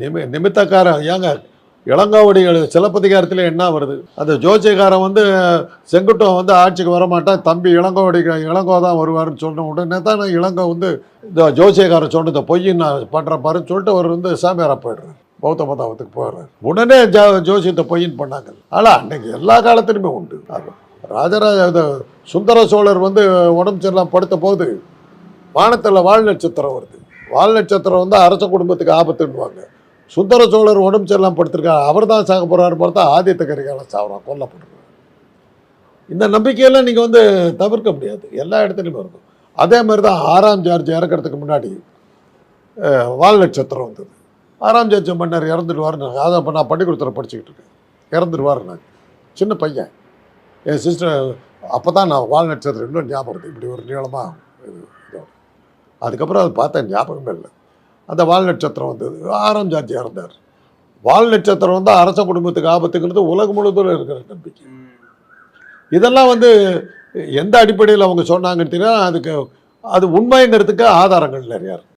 நிமி நிமித்தக்காரன் ஏங்க இளங்காவடிகள் சிலப்பதிகாரத்தில் என்ன வருது? அந்த ஜோசியக்காரன் வந்து செங்குட்டம் வந்து ஆட்சிக்கு வரமாட்டான் தம்பி இளங்கோவடி இளங்கோ தான் வருவாருன்னு சொன்ன உடனே தான் இளங்கோ வந்து இந்த ஜோசியக்காரன் சொன்னதை பொய்யின் நான் பண்ணுற பாருன்னு சொல்லிட்டு அவர் வந்து சாமியாரா போயிடுறாரு. பௌத்த மதாபத்துக்கு போயிடுறாரு. உடனே ஜோ ஜோசியத்தை பொய்யின் பண்ணாங்க. ஆனால் அன்னைக்கு எல்லா காலத்திலுமே உண்டு. ராஜராஜ சுந்தர சோழர் வந்து உடம்பு சரியில்லாம படுத்த போது வானத்தில் வால் நட்சத்திரம் வருது. வால் நட்சத்திரம் வந்து அரச குடும்பத்துக்கு ஆபத்துன்னுவாங்க. சுந்தர சோழர் உடம்பு சரியில்லாமல் படுத்திருக்காரு. அவர் தான் சாக போகிறாரு பார்த்தா ஆதித்த கரிகாலன் சாகுறான் கொல்லப்படுறாரு. இந்த நம்பிக்கையெல்லாம் நீங்கள் வந்து தவிர்க்க முடியாது. எல்லா இடத்துலையுமே இருக்கும். அதே மாதிரி தான் ஆறாம் ஜார்ஜ் இறக்கறதுக்கு முன்னாடி வால் நட்சத்திரம் வந்தது. ஆறாம் ஜார்ஜ் மன்னர் இறந்துடுவாருன்னு அதை அப்போ நான் பள்ளிக்கூடத்தில் படிச்சுக்கிட்டு இருக்கேன். இறந்துடுவார் நான். சின்ன பையன். என் சிஸ்டர் அப்போ தான் நான் வால் நட்சத்திரம் இன்னும் ஞாபகம் இருக்குது இப்படி ஒரு நீளமாக இது இதோட. அதுக்கப்புறம் அதை பார்த்தேன் ஞாபகமே இல்லை. அந்த வால் நட்சத்திரம் வந்தது. ஆறாம் ஜாதியாக இருந்தார். வால் நட்சத்திரம் வந்து அரச குடும்பத்துக்கு ஆபத்துங்கிறது உலகம் முழுவதும் இருக்கிற நம்பிக்கை. இதெல்லாம் வந்து எந்த அடிப்படையில் அவங்க சொன்னாங்கன்னு தெரியாது? அதுக்கு அது உண்மைங்கிறதுக்கு ஆதாரங்கள் நிறையா இருக்கு.